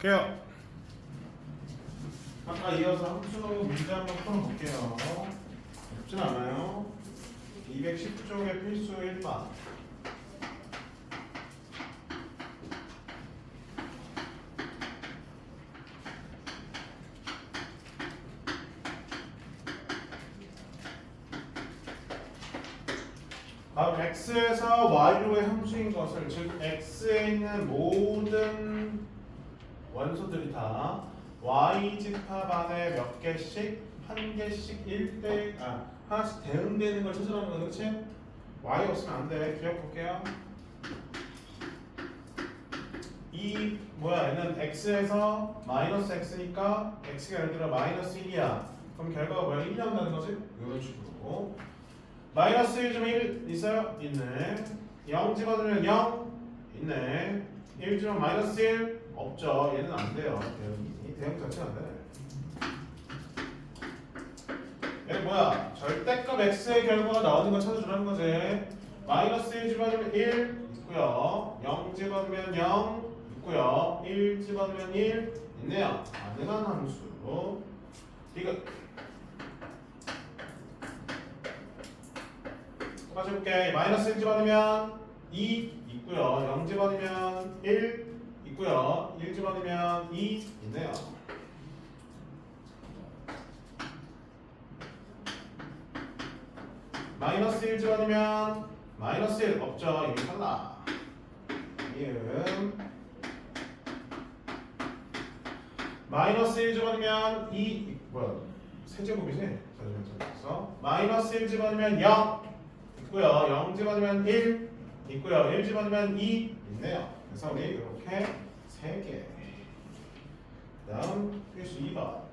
볼게요. 아까 이어서 함수 문제 한번 풀어볼게요. 어렵진 않아요. 210쪽의 필수 1번. 다음 x에서 y로의 함수인 것을 즉 x에 있는 모든 원소들이 다 y 집합 안에 몇 개씩 한 개씩 1대 아 하나씩 대응되는 걸 찾으라는 거죠, 그렇지? y 없으면 안 돼. 기억 볼게요. 이 뭐야 얘는 x에서 마이너스 x니까 x가 예를 들어 마이너스 1이야. 그럼 결과가 뭐야? 1이 나온다는 거지? 이런 식으로. 마이너스 1좀1 있어요? 있네. 0 집어넣으면 0 있네. 1 집으면 마이너스 1 없죠. 얘는 안 돼요. 대응이 대응 자체가 안 돼. 얘는 뭐야? 절대값 x의 결과가 나오는 걸 찾아주라는 거지. 마이너스 1 집어넣으면 1 있고요. 0 집어넣으면 0 있고요. 1 집어넣으면 1 있네요. 가능한 함수. 이거 가져볼게. 마이너스 1 집어넣으면 2 있고요. 0 집어넣으면 1 있고요. 1 집어넣으면 2 있네요. 마이너스 1 집어넣으면 마이너스 1 없죠. 이미 탈락. 이음 마이너스 1 집어넣으면 2 뭐야 세제곱이지? 자주면서 마이너스 1 집어넣으면 0 있고요. 0 집어넣으면 1 있고요. 1 집어넣으면 2 있네요. 그래서 우리 이렇게 3개. 다음 필수 2번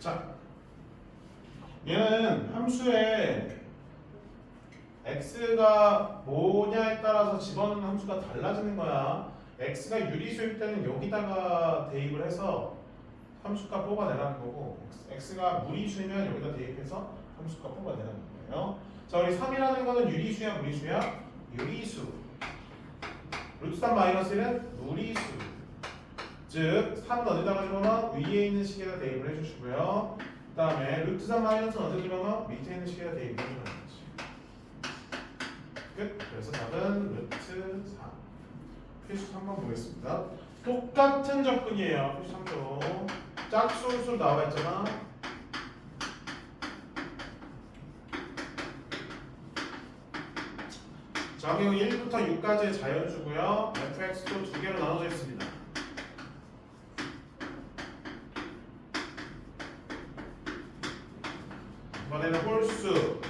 자, 얘는 함수에 x가 뭐냐에 따라서 집어넣는 함수가 달라지는 거야. x가 유리수일 때는 여기다가 대입을 해서 함수값 뽑아내라는 거고 x가 무리수면 여기다 대입해서 함수값 뽑아내라는 거예요. 자, 우리 3이라는 거는 유리수야 무리수야? 유리수. 루트 3 마이너스 1은 무리수. 즉 3은 어디다가 집어넣어? 위에 있는 식에다 대입을 해주시고요. 그 다음에 루트 3 마이너스는 어디 집어넣어? 밑에 있는 식에다 대입을 해주는 거지. 끝. 그래서 답은 루트 3. 필수 3번 보겠습니다. 똑같은 접근이에요. 필수 3도. 짝수술 나와 있잖아. 정형 1부터 6까지의 자연수고요. fx도 두 개로 나눠져 있습니다. 이번에는 홀수,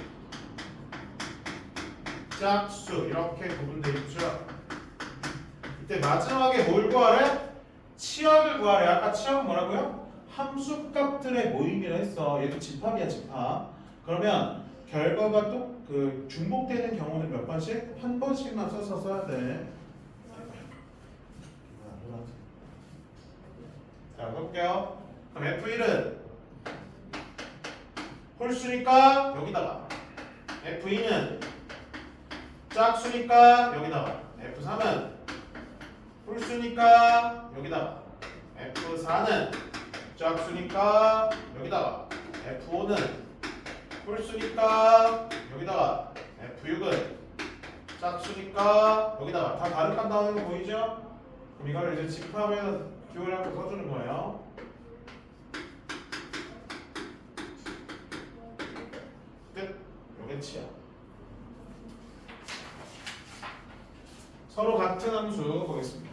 짝수 이렇게 구분되어 있죠. 이때 마지막에 뭘 구하래? 치역을 구하래. 아까 치역은 뭐라고요? 함수값들의 모임이라 했어. 얘도 집합이야 집합. 그러면 결과가 또 그 중복되는 경우는 몇 번씩? 한 번씩만 써서 써야 돼. 자, 볼게요. 그럼 F1은 홀수니까 여기다가 F2는 짝수니까 여기다가 F3은 홀수니까 여기다가 F4는 짝수니까 여기다가 F5는 홀수니까 여기다가 F6은 짝수니까 여기다가 다 나오는 거 보이죠? 그럼 이걸 이제 집합해서 기호를 써주는 거예요. 끝. 요게 치야. 서로 같은 함수 보겠습니다.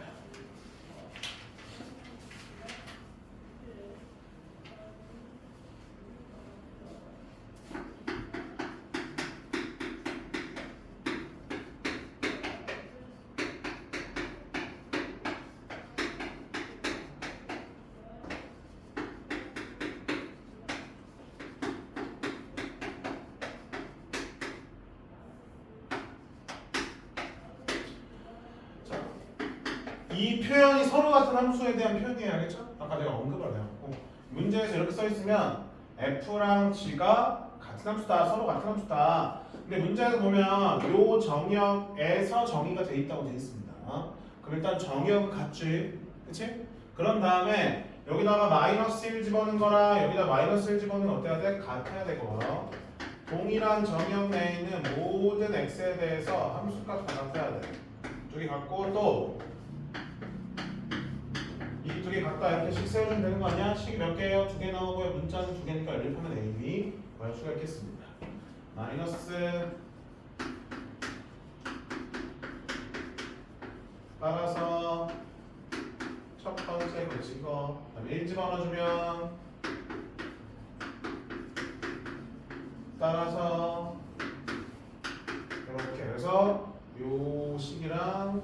F랑 g가 같은 함수다, 서로 같은 함수다. 근데 문제에서 보면 요 정역에서 정의가 돼 있다고 돼 있습니다. 그럼 일단 정역은 같지, 그렇지? 그런 다음에 여기다가 마이너스 1 집어넣은 거랑 여기다 마이너스 1 집어넣으면 어때야 돼? 같아야 되고요. 동일한 정역 내에 있는 모든 x에 대해서 함수값 다 같아야 돼. 두개 같고 또 이 두개 같다 이렇게 식 세우면 되는 거 아니야? 식이 몇 개예요? 두 개 나오고요. 문자는 두 개니까 연립하면 A, B 구할 수가 있겠습니다. 마이너스 따라서 첫 번째 거 찍어 그다음에 1 집어넣어주면 따라서 이렇게 해서 요 식이랑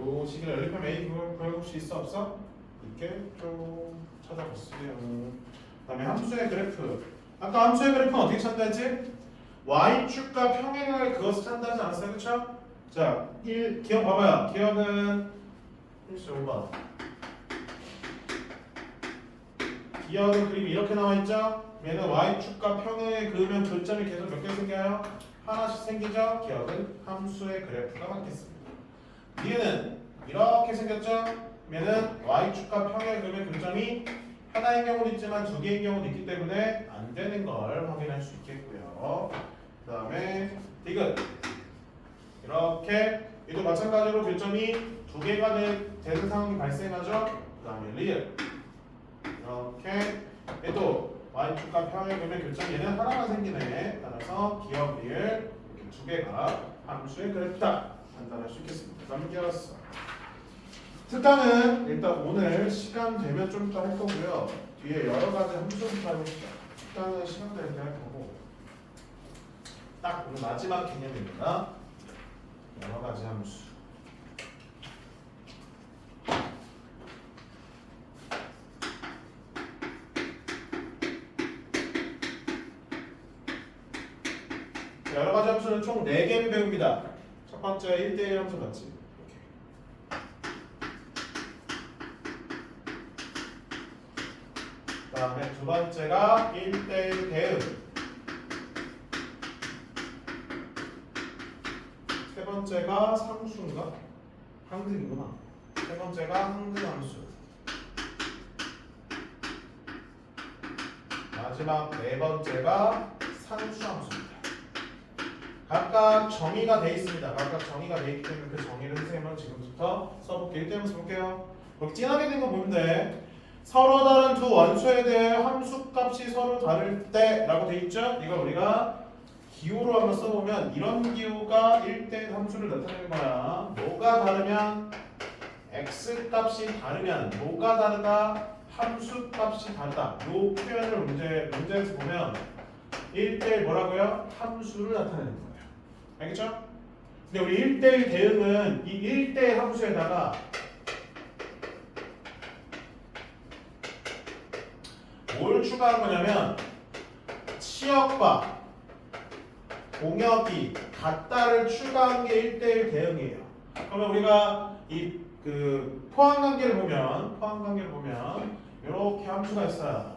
요 식이랑 연립하면 A 구할 혹시 있어 없어? 이렇게 좀 찾아보세요. 그다음에 함수의 그래프. 아까 함수의 그래프는 어떻게 찾는다지? y축과 평행을 그것을 찾는다지 않았어요, 그렇죠? 자, 1 기억 봐봐요. 기억은 1.5번. 기억은 그림이 이렇게 나와 있죠? 얘는 y축과 평행을 그으면 교점이 계속 몇 개 생겨요? 하나씩 생기죠? 기억은 함수의 그래프가 맞겠습니다. 얘는 이렇게 생겼죠? 얘는 y축과 평행을 그으면 교점이 하나인 경우도 있지만 두 개인 경우도 있기 때문에 안 되는 걸 확인할 수 있겠고요. 그 다음에 디귿 이렇게 얘도 마찬가지로 교점이 두 개가 되- 되는 상황이 발생하죠. 그 다음에 리을 이렇게 얘도 y축과 평행 그러면 교점 얘는 하나만 생기네. 따라서 기억 리을 이렇게 두 개가 함수의 그래프다 판단할 수 있겠습니다. 넘겼어. 특강은 일단 오늘 시간 되면 좀 이따 할 거고요. 뒤에 여러 가지 함수부터 해봅시다. 특강은 시간 될때할 거고 딱 오늘 마지막 개념입니다. 여러 가지 함수. 자, 여러 가지 함수는 총 4개를 배웁니다. 첫 번째 1대1 함수 맞지? 이렇게. 그다음에 두 번째가 1대1 대응. 세 번째가 상수인가? 항등이구나. 세 번째가 항등함수. 마지막 네 번째가 상수함수입니다. 각각 정의가 돼 있습니다. 각각 정의가 돼 있기 때문에 그 정의를 선생님은 지금부터 써볼게요. 1대 함수 볼게요. 여기 진하게 된 거 보면 돼. 서로 다른 두 원소에 대해 함수값이 서로 다를 때 라고 돼 있죠? 이걸 우리가 기호로 한번 써보면 이런 기호가 1대 함수를 나타내는 거야. 뭐가 다르면 x 값이 다르면 뭐가 다르다? 함수 값이 다르다. 요 표현을 문제 문제에서 보면 1대1 뭐라고요? 함수를 나타내는 거예요. 알겠죠? 근데 우리 1대1 대응은 이 1대1 함수에다가 뭘 추가한 거냐면 치역과 공역이 같다를 추가한 게 1대1 대응이에요. 그러면 우리가 이 그 포항 관계를 보면 포항 관계를 보면 이렇게 함수가 있어요.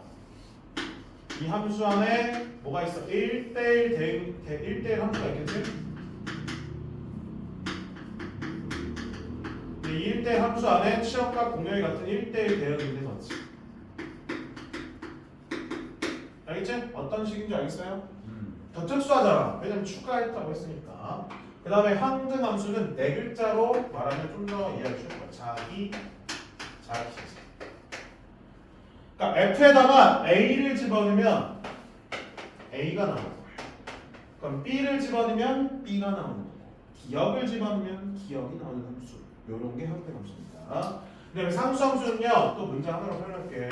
이 함수 안에 뭐가 있어? 1대1 대응 대 1대1 함수가 있겠지? 이 1대1 함수 안에 치역과 공역이 같은 1대1 대응인데 맞지? 알겠지? 어떤 식인지 알겠어요? 더 특수하잖아. 왜냐면 추가했다고 했으니까. 그 다음에 항등 함수는 네 글자로 말하면 좀 더 이해할 수 있을 거야. 자기, 자기. 그러니까 F에다가 A를 집어넣으면 A가 거예요. 그럼 B를 집어넣으면 B가 나오는 거고, 기억을 집어넣으면 기억이 나오는 함수. 요런 게 항등 함수입니다. 그다음에 상수 함수는요. 또 문제 하나로 설명할게.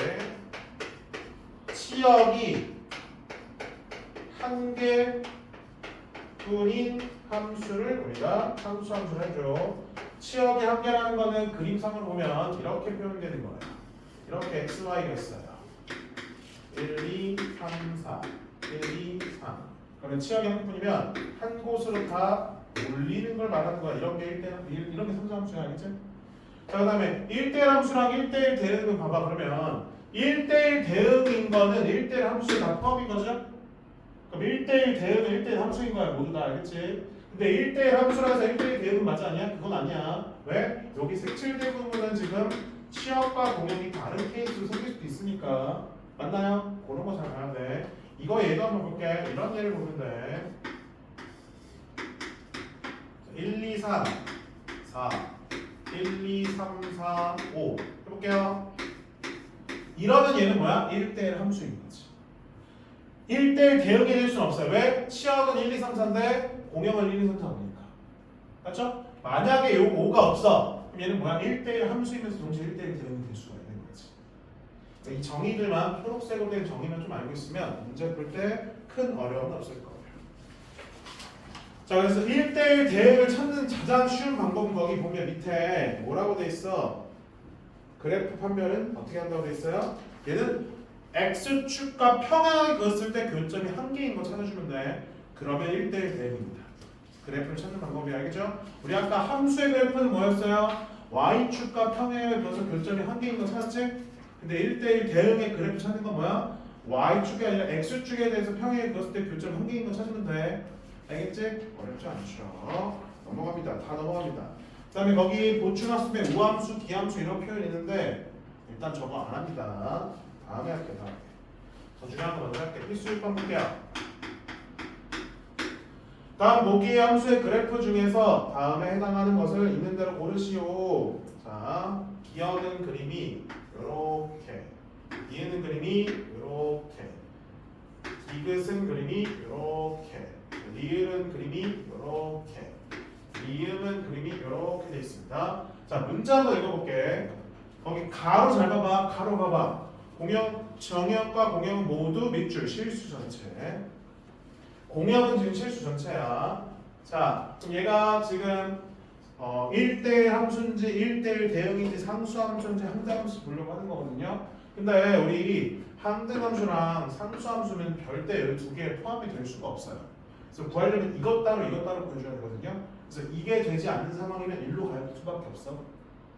치역이 한 개뿐인 함수를 우리가 함수 함수를 해줘. 치역이 한 개라는 거는 그림상으로 보면 이렇게 표현되는 거예요. 이렇게 x, y가 있어요. 1, 2, 3, 4. 1, 2, 3. 그러면 치역이 한 개뿐이면 한 곳으로 다 올리는 걸 말하는 거야. 이런 게 1대 이런 게 삼수 함수야, 알겠지? 자, 그 다음에 1대1 함수랑 1대1 대응은 봐봐. 그러면 1대1 대응인 거는 1대1 함수의 다 포함인 거죠? 그럼 1대1 대응은 1대1 함수인 거야. 모두 다 알겠지? 근데 1대1 함수라서 1대1 대응은 맞지 않냐? 그건 아니야. 왜? 여기 색칠된 부분은 지금 취업과 공연이 다른 케이스로 생길 수도 있으니까. 맞나요? 그런 거 잘 봐야 돼. 이거 예도 한번 볼게. 이런 예를 보면 돼. 1, 2, 3, 4, 1, 2, 3, 4, 5 해볼게요. 이러면 얘는 뭐야? 1대1 함수인 거지. 1대1 대응이 될 수는 없어요. 왜? 치역은 1, 2, 3, 4인데 공형은 1, 2, 3, 4 오니까. 맞죠? 만약에 요 5가 없어. 그럼 얘는 뭐야? 1대1 함수이면서 동시에 1대1 대응이 될 수가 있는 거지. 그러니까 이 정의들만 초록색으로 된 정의만 좀 알고 있으면 문제 풀 때 큰 어려움은 없을 거예요. 자, 그래서 1대1 대응을 찾는 가장 쉬운 방법은 거기 보면 밑에 뭐라고 돼 있어? 그래프 판별은 어떻게 한다고 돼 있어요? 얘는 x축과 평행하게 그었을 때 교점이 한 개인 거 찾아주면 돼. 그러면 1대1 대응입니다. 그래프를 찾는 방법이 알겠죠? 우리 아까 함수의 그래프는 뭐였어요? y축과 평행하게 그어서 교점이 한 개인 거 찾았지? 근데 1대1 대응의 그래프 찾는 건 뭐야? y축이 아니라 x축에 대해서 평행하게 그었을 때 교점 한 개인 거 찾으면 돼. 알겠지? 어렵지 않죠. 넘어갑니다. 다 넘어갑니다. 그 다음에 거기 보충학습에 우함수, 기함수 이런 표현이 있는데 일단 저거 안 합니다. 다음에 할게요. 다음에. 더 중요한 거 먼저 할게요. 필수 1번 볼게요. 다음 모기의 함수의 그래프 중에서 다음에 해당하는 것을 있는 대로 고르시오. 자, 기어는 그림이 이렇게, 이에는 그림이 이렇게, 디귿은 그림이 이렇게, 리을은 그림이 이렇게, 리음은 그림이 이렇게 돼 있습니다. 자, 문자 한번 읽어볼게. 거기 가로 잘 봐봐. 가로 봐봐. 공역, 정역과 공역 모두 밑줄 실수 전체. 공역은 지금 실수 전체야. 자, 그럼 얘가 지금 어, 1대1 함수인지 1대1 대응인지 상수 함수인지 함대 함수 보려고 하는 거거든요. 근데 우리 함대 함수랑 상수 함수는 별대 두 개에 포함이 될 수가 없어요. 그래서 구하려면 이것 따로 이것 따로 보여줘야 되거든요. 그래서 이게 되지 않는 상황이면 일로 갈 수밖에 없어.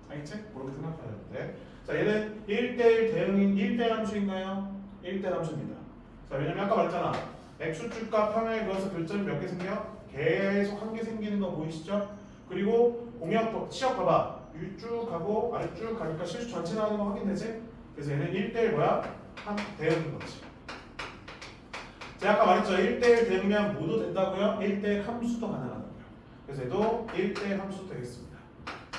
알겠지? 그렇게 생각해야 되는데. 자, 얘는 1대1 대응인 1대1 함수인가요? 1대1 함수입니다. 자, 왜냐면 아까 말했잖아. x축과 평행에 그어서 교점이 몇 개 생겨? 계속 한 개 생기는 거 보이시죠? 그리고 공역 시역 봐봐. 위쭉 가고 아래쭉 가니까 실수 전체 나오는 거 확인되지? 그래서 얘는 1대1 뭐야? 한 대응인 거지. 제가 아까 말했죠. 1대1 대응이면 모두 된다고요? 1대1 함수도 가능하다고요. 그래서 얘도 1대1 함수 되겠습니다.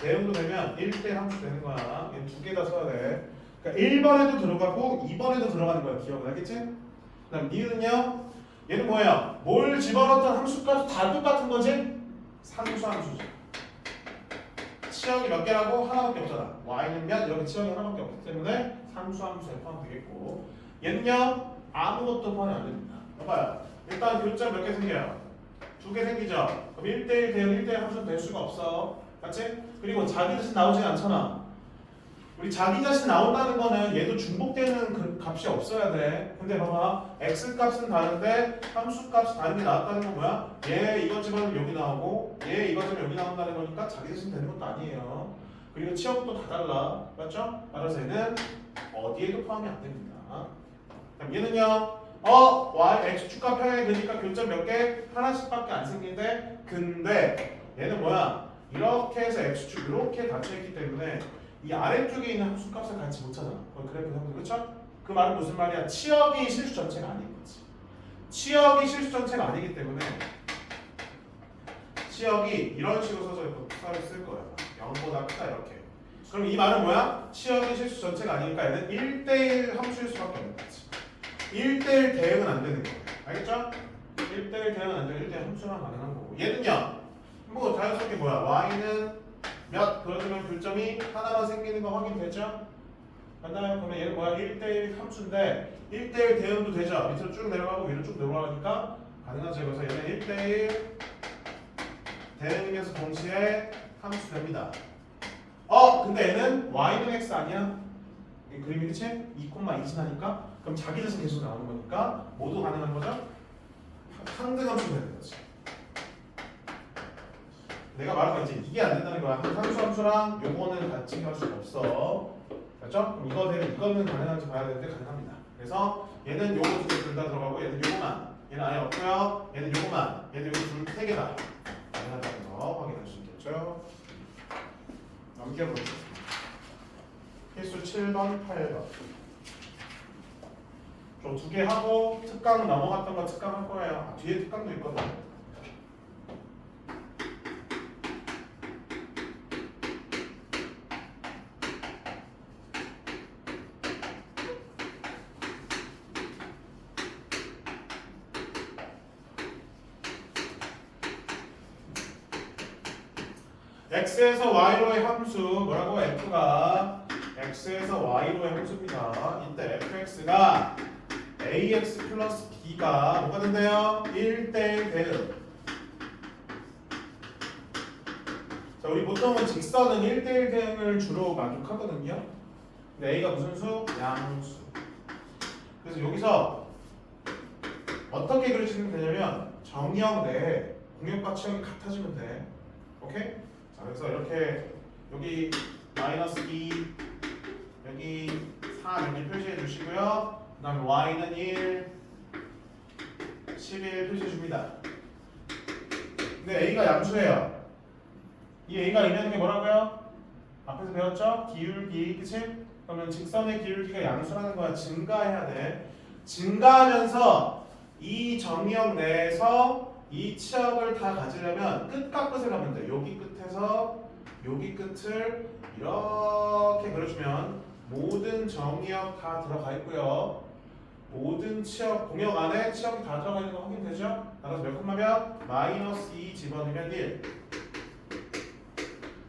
대응도 되면 1대1 함수 되는 거야. 얘두개 다 써야 돼. 그러니까 1번에도 들어가고 2번에도 들어가는 거야. 기억을 알겠지? 그 다음 니은은요? 얘는 뭐예요? 뭘 집어넣었던 함수까지 다 똑같은 거지? 상수 함수죠. 치역이 몇 개라고? 하나밖에 없잖아. y는 몇? 이렇게 치역이 하나밖에 없기 때문에 상수 함수에 포함되겠고 얘는요? 아무것도 포함이 안 됩니다. 봐봐요. 일단 교점 몇 개 생겨요? 두 개 생기죠? 그럼 1대1 대응 1대1 함수 될 수가 없어. 맞지? 그리고 자기 자신 나오지 않잖아. 우리 자기 자신 나온다는 거는 얘도 중복되는 그 값이 없어야 돼. 근데 봐봐. x 값은 다른데 함수 값이 다른 게 나왔다는 건 뭐야? 얘 이것 집어넣으면 여기 나오고 얘 이것 집어넣으면 여기 나온다는 거니까 자기 자신 되는 것도 아니에요. 그리고 치역도 다 달라. 맞죠? 따라서 얘는 어디에도 포함이 안 됩니다. 그럼 얘는요. 어, y, x축과 평행이 되니까 교점 몇 개? 하나씩밖에 안 생기는데 근데 얘는 뭐야? 이렇게 해서 x축 이렇게 닫혀 있기 때문에 이 아래쪽에 있는 함수 값을 같이 못 찾아. 그 그래프 형태 그렇죠? 그 말은 무슨 말이야? 치역이 실수 전체가 아닌 거지. 치역이 실수 전체가 아니기 때문에 치역이 이런 식으로 써져 있고 수학을 쓸 거야. 0보다 크다 이렇게. 그럼 이 말은 뭐야? 치역이 실수 전체가 아니니까 얘는 1대1 함수일 수밖에 없는 거지. 1대1 대응은 안 되는 거예요. 알겠죠? 1대1 대응은 안 되고 1대1 함수만 가능한 거고. 얘는요. 뭐 자연스럽게 뭐야? y는 몇 그러면 교점이 하나만 생기는 거 확인되죠? 맞나요? 그러면 얘는 뭐야? 1대1 함수인데 1대1 대응도 되죠? 밑으로 쭉 내려가고 위로 쭉 내려가니까 가능하죠. 그래서 얘는 1대1 대응이면서 동시에 함수 됩니다. 어? 근데 얘는 y는 x 아니야? 이 그림이 그치? 2,2 지나니까 그럼 자기 자신 계속 나오는 거니까 모두 가능한 거죠? 상등 함수 되는 거지. 내가 말한 거 이제 이게 안 된다는 거야. 함수 함수랑 요거는 같이 할 수가 없어. 그렇죠? 그럼 이거 되면 이거는 가능한지 봐야 되는데 가능합니다. 그래서 얘는 요거 두 개 둘 다 들어가고 얘는 요거만 얘는 아예 없고요. 얘는 요거만 얘는 요거 둘세 개다. 가능하다는 거 확인할 수 있겠죠? 넘겨보죠. 필수 7번, 8번. 좀 두 개 하고 특강 넘어갔던 거 특강 할 거예요. 아, 뒤에 특강도 있거든. x에서 y로의 함수 뭐라고 f가 x에서 y로의 함수입니다. 이때 fx가 ax 플러스 b가 뭐가 된대요? 1대1 대응. 자, 우리 보통은 직선은 1대1 대응을 주로 만족하거든요. 근데 a가 무슨 수? 양수. 그래서 여기서 어떻게 그려지면 되냐면 정형 내에 공역과 치역이 같아지면 돼. 오케이? 자, 그래서 이렇게 여기 마이너스 2 여기 3 여기 표시해 주시고요. 그 다음에 y는 1 11 표시해 줍니다. 근데 a가 양수예요. 이 a가 의미하는 게 뭐라고요? 앞에서 배웠죠? 기울기, 그치? 그러면 직선의 기울기가 양수라는 거야. 증가해야 돼. 증가하면서 이 정역 내에서 이 치역을 다 가지려면 끝과 끝을 가면 돼. 여기 끝에서 여기 끝을 이렇게 그려주면 모든 정역 다 들어가 있고요. 모든 치역 공역 안에 치역이 다 들어가 있는 거 확인되죠? 나가서 몇 콤마면 마이너스 2 집어넣으면 1.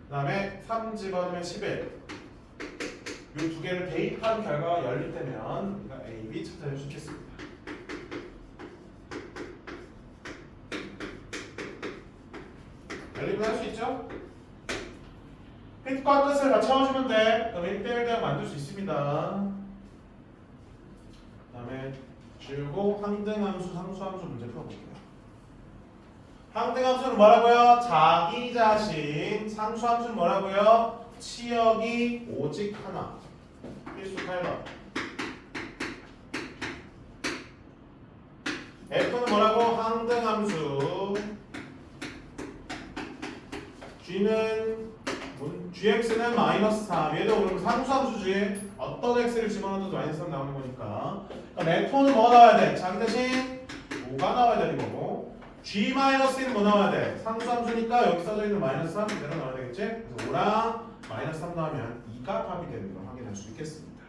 그다음에 3 집어넣으면 11. 이 두 개를 대입한 결과가 연립되면 우리가 A, B 찾아낼 수 있겠습니다. 연립을 할 수 있죠? 끝과 끝을 다 채워주면 돼. 그럼 1대1 대응 만들 수 있습니다. 그 다음에 지우고 항등함수, 상수함수 문제 풀어볼게요. 항등함수는 뭐라고요? 자기 자신. 상수함수는 뭐라고요? 치역이 오직 하나. 필수 8번. F는 뭐라고? 항등함수. G는 문- GX는 마이너스 3 얘도 그럼 상수함수지 어떤 X를 집어넣어도 마이너스 3 나오는 거니까 그럼 F4는 뭐가 나와야 돼? 자기 대신 5가 나와야 되는 거고 G 마이너스 1은 뭐 나와야 돼? 상수함수니까 여기 써져 있는 마이너스 3 그대로 나와야 되겠지? 그래서 5랑 마이너스 3 나오면 2가 답이 되는 걸 확인할 수 있겠습니다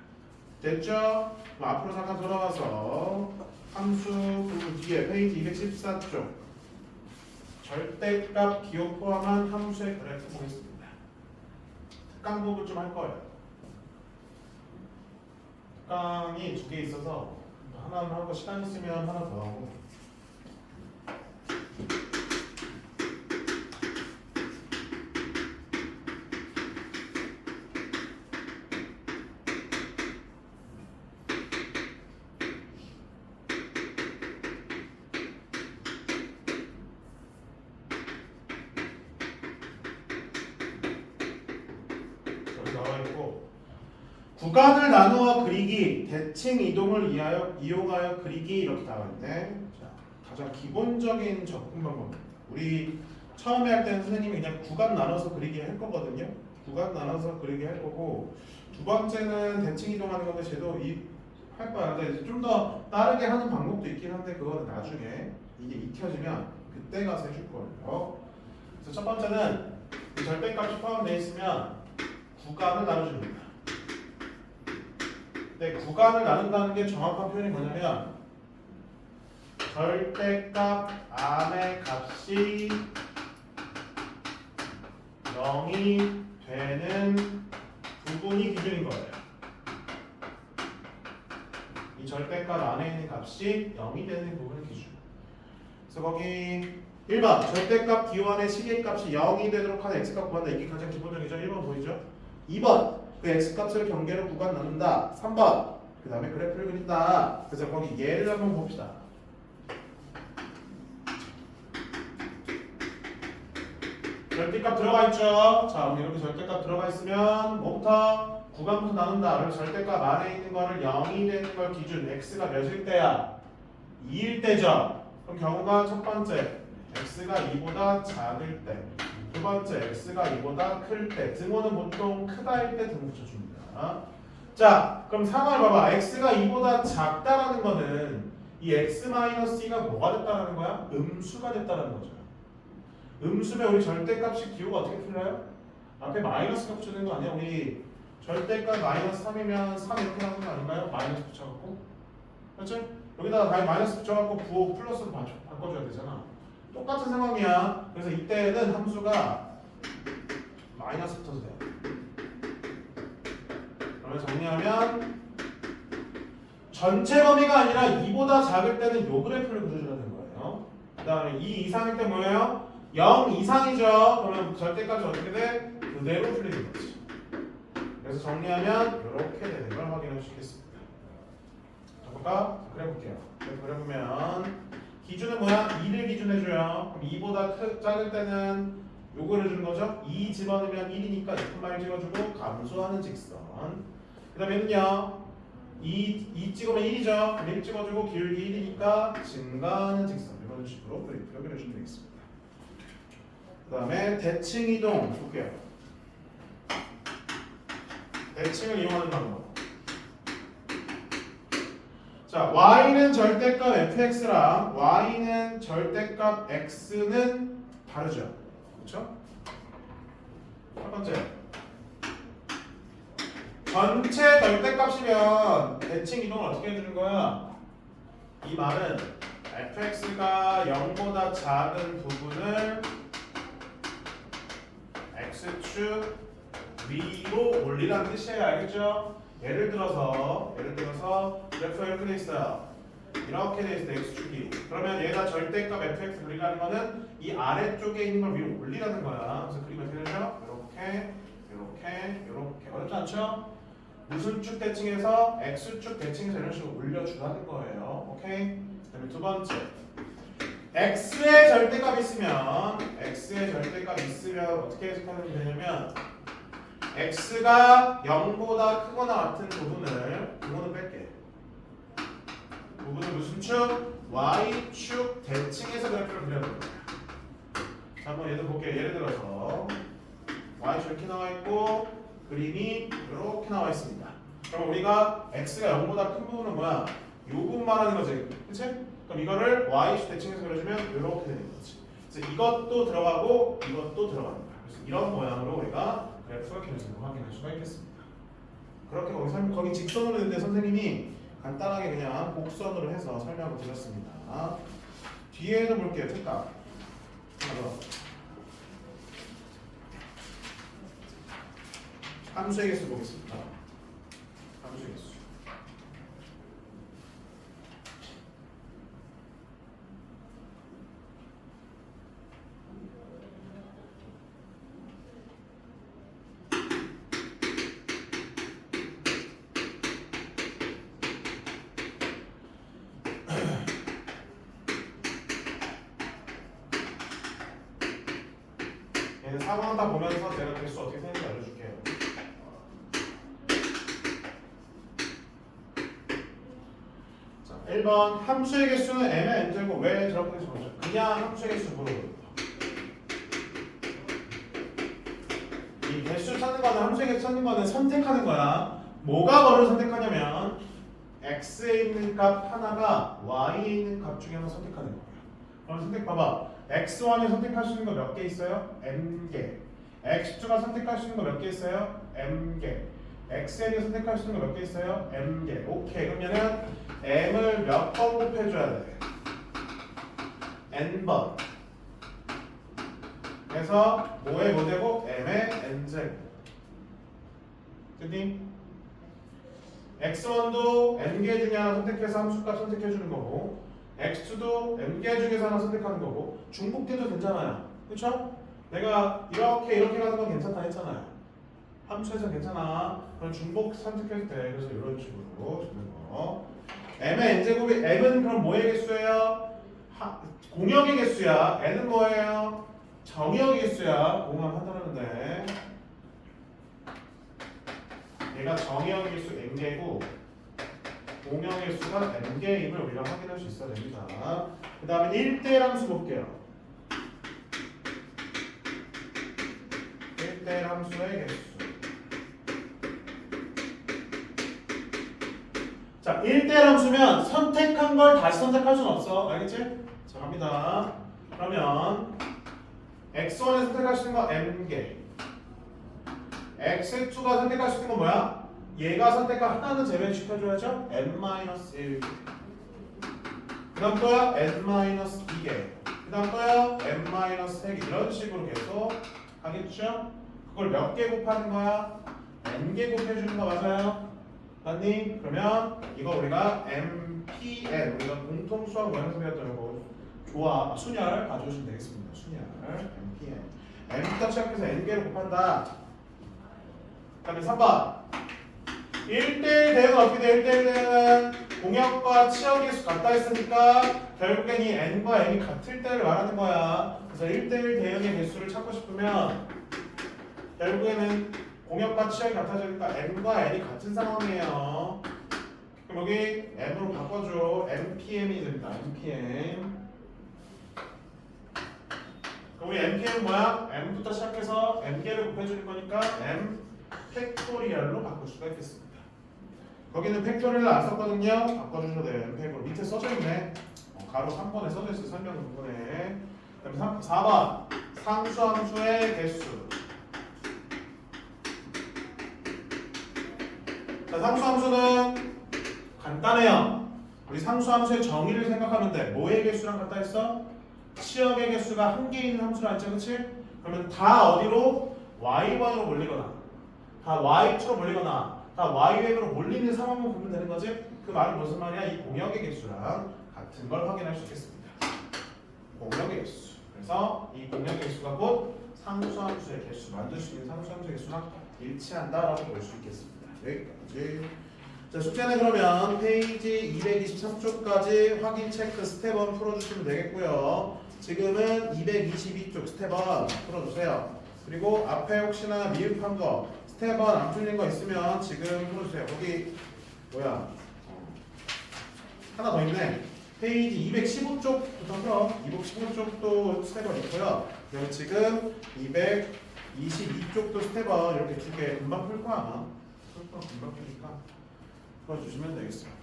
됐죠? 그럼 앞으로 잠깐 돌아가서 함수 그 뒤에 페이지 214쪽 절대값 기호 포함한 함수의 그래프 보겠습니다. 특강 부분 좀할 거예요. 특강이 두 개 있어서 하나는 하고 시간 있으면 하나 더 하고 여기 나와 있고 구간을 나누어 그리기, 대칭 이동을 이하여, 이용하여 그리기 이렇게 있네. 자, 가장 기본적인 접근 방법입니다. 우리 처음에 할 때는 선생님이 그냥 구간 나눠서 그리기 할 거거든요. 구간 나눠서 그리기 할 거고 두 번째는 대칭 이동하는 건데 쟤도 이할 거야. 근데 좀 더 빠르게 하는 방법도 있긴 한데 그거는 나중에 이게 익혀지면 그때 가서 해줄 거예요. 그래서 첫 번째는 이 절대값이 포함되어 있으면 구간을 나눠줍니다. 근데 구간을 나눈다는 게 정확한 표현이 뭐냐면 절대값 안의 값이 0이 되는 부분이 기준인 거예요. 이 절대값 안에 있는 값이 0이 되는 부분이 기준. 그래서 거기 1번 절대값 기호안의 시계값이 0이 되도록 하는 x값 구한다. 이게 가장 기본적이죠. 1번 보이죠? 2번 그 x값을 경계로 구간 나눈다. 3번 그 다음에 그래프를 그린다. 그래서 거기 예를 한번 봅시다. 절대값 들어가 있죠. 자, 그럼 이렇게 절대값 들어가 있으면 뭐부터 구간부터 나눈다. 그럼 절대값 안에 있는 거를 0이 되는 걸 기준 x가 몇일 때야? 2일 때죠. 그럼 경우가 첫 번째 x가 2보다 작을 때. 두 번째 x가 2보다 클 때. 등호는 보통 크다일 때등 붙여줍니다. 자, 그럼 상황을 봐봐. x가 2보다 작다라는 거는 이 x-2가 뭐가 됐다라는 거야? 음수가 됐다라는 거죠. 음수면 우리 절대값이 기호가 어떻게 풀려요? 앞에 마이너스가 붙여야 거 아니야? 우리 절대값 마이너스 3이면 3 이렇게 나오는 거 아닌가요? 마이너스 붙여갖고 그렇죠? 여기다가 다 마이너스 붙여갖고 부호 플러스로 바, 바꿔줘야 되잖아 똑같은 상황이야 그래서 이때는 함수가 마이너스 붙어도 돼 그러면 정리하면 전체 범위가 아니라 2보다 작을 때는 요 그래프를 그려줘야 되는 거예요 그 다음에 2 이상일 때 뭐예요? 0 이상이죠. 그러면 절대값이 어떻게 돼? 그대로 풀리는 거지. 그래서 정리하면 이렇게 되는 걸 확인할 수 있겠습니다. 자, 볼까? 그래서 그려보면 기준은 뭐야? 2를 기준해 줘요. 그럼 2보다 크, 작을 때는 요거를 주는 거죠. 2 집어넣으면 1이니까 2분말 찍어주고 감소하는 직선. 그 다음에는요. 2, 2 찍으면 1이죠. 그럼 1 찍어주고 기울기 1이니까 증가하는 직선. 이런 식으로 그래프를 그려주면 되겠습니다. 그 다음에 대칭 이동 볼게요. 대칭을 이용하는 방법. 자, y는 절대값 fx랑 y는 절대값 x는 다르죠. 그렇죠? 첫 번째. 전체 절대값이면 대칭 이동을 어떻게 해주는 거야? 이 말은 fx가 0보다 작은 부분을 x축 위로 올리라는 뜻이에요. 알겠죠? 예를 들어서 예를 들어서 이렇게 돼 있어요. 이렇게 돼 있어요. x축이. 그러면 얘가 절대값 fx 그리라는 거는 이 아래쪽에 있는 걸 위로 올리라는 거야. 그래서 그림이 어떻게 되죠? 이렇게 이렇게 이렇게 어렵지 않죠? 무슨 축 대칭해서 x축 대칭해서 이런 식으로 올려주라는 거예요. 오케이? 그다음에 두 번째 x의 절대값 있으면 x의 절대값 있으면 어떻게 해석하면 되냐면 x가 0보다 크거나 같은 부분을 부분을 뺄게 부분은 무슨 축? y축 대칭해서 그래프를 그려야 됩니다 자 한번 얘도 볼게요 예를 들어서 y축 이렇게 나와 있고 그림이 이렇게 나와 있습니다 그럼 우리가 x가 0보다 큰 부분은 뭐야? 요 부분 말하는 거지 그치? 그럼 이거를 y축 대칭해서 그려주면 이렇게 되는 거지. 그래서 이것도 들어가고 이것도 들어가는 거야. 그래서 이런 모양으로 우리가 그래프가 거 확인할 수가 있겠습니다. 그렇게 거기, 설- 거기 직선으로 했는데 선생님이 간단하게 그냥 곡선으로 해서 설명을 드렸습니다. 뒤에도 볼게요. 더. 함수의 개수 보겠습니다. 함수의 개수. 얘는 상황 보면서 내가 개수 어떻게 세는지 알려줄게요. 자, 1번 함수의 개수는 m의 n제곱 왜 저렇게 적었죠? 그냥 함수의 개수 물어보는 이 개수 찾는 거는 함수의 개수 찾는 거는 선택하는 거야. 뭐가 뭐를 선택하냐면 x에 있는 값 하나가 y에 있는 값 중에 하나 선택하는 거야. 그럼 선택 봐봐. X1이 선택할 수 있는 거 몇 개 있어요? m개. x2가 선택할 수 있는 거 몇 개 있어요? m개. xn이 선택할 수 있는 거 몇 개 있어요? m개. 오케이. 그러면은 m을 몇 번 곱해줘야 돼? n번. 그래서 5의 뭐제곱? m의 n제곱. 됐니? x1도 n개 중에 하나 선택해서 함수값 선택해주는 거고 x2도 n개 중에서 하나 선택하는 거고 중복돼도 괜찮아요. 그렇죠? 내가 이렇게 이렇게 가는 건 괜찮다 했잖아요. 함수에서 괜찮아. 그럼 중복 선택해도 돼. 그래서 이런 식으로 주는 거. m의 n제곱이 m은 그럼 뭐의 개수예요? 하, 공역의 개수야. n은 뭐예요? 정의역의 개수야. 공함하다는데 얘가 정의역의 개수 n개고 공역의 개수가 n개임을 우리가 확인할 수 있어야 됩니다. 그 다음에 1대 함수 볼게요. 1대 함수의 개수. 자, 1대 함수면 선택한 걸 다시 선택할 수는 없어. 알겠지? 자, 갑니다. 그러면 x1에 선택할 수 있는 거 m개. x2가 선택할 수 있는 건 뭐야? 얘가 선택한 하나는 제외시켜줘야죠. n-1. 그 다음 또야 n-2개. 그 다음 또야 n-3개. 이런 식으로 계속 하겠죠? 그걸 몇 개 곱하는 거야? n개 곱해주는 거 맞아요? 맞니? 그러면 이거 우리가 MPN 우리가 공통 수학 모양에서 배웠던 이거 조합 아, 순열 가져오시면 되겠습니다. 순열 MPN M부터 시작해서 N개를 곱한다. 그 다음에 3번 1대1 대응은 어떻게 돼? 1대1 대응은 공역과 치역의 수 같다 했으니까 결국엔 이 N과 N이 같을 때를 말하는 거야. 그래서 1대1 대응의 개수를 찾고 싶으면 결국에는 공역과 치역이 같아지니까 M과 N이 같은 상황이에요. 그럼 여기 M으로 바꿔줘. MPM이 됩니다. MPM. 그럼 우리 MPM 뭐야? M부터 시작해서 M개를 곱해주는 거니까 M 팩토리얼로 바꿀 수가 있겠습니다. 거기는 팩토리얼 안 썼거든요. 바꿔주셔도 돼요. 팩으로 밑에 써져 있네. 어, 가로 3번에 써져 있어 설명 부분에. 3, 4번 상수함수의 개수. 자, 상수함수는 간단해요. 우리 상수함수의 정의를 생각하면 돼. 뭐의 개수랑 같다 했어? 치역의 개수가 한 개 있는 함수라 했죠, 그렇지? 그러면 다 어디로 y1으로 몰리거나, 다 y2로 몰리거나, 다 y웹으로 몰리는 상황만 보면 되는 거지? 그 말은 무슨 말이야? 이 공역의 개수랑 같은 걸 확인할 수 있겠습니다. 공역의 개수. 그래서 이 공역의 개수가 곧 상수함수의 개수, 만들 수 있는 상수함수의 개수랑 일치한다라고 볼 수 있겠습니다. 여기까지. 자, 숙제는 그러면 페이지 223쪽까지 확인 체크 스텝 1 풀어주시면 되겠고요. 지금은 222쪽 스텝 1 풀어주세요. 그리고 앞에 혹시나 미흡한 거 스텝 1안 풀린 거 있으면 지금 풀어주세요. 거기 뭐야? 하나 더 있네. 페이지 215쪽부터 풀어. 215쪽도 스텝 1 있고요. 그리고 지금 222쪽도 스텝 1 이렇게 두 개 금방 풀 거야 아마. 풀거 금방 풀니까 풀어주시면 되겠습니다.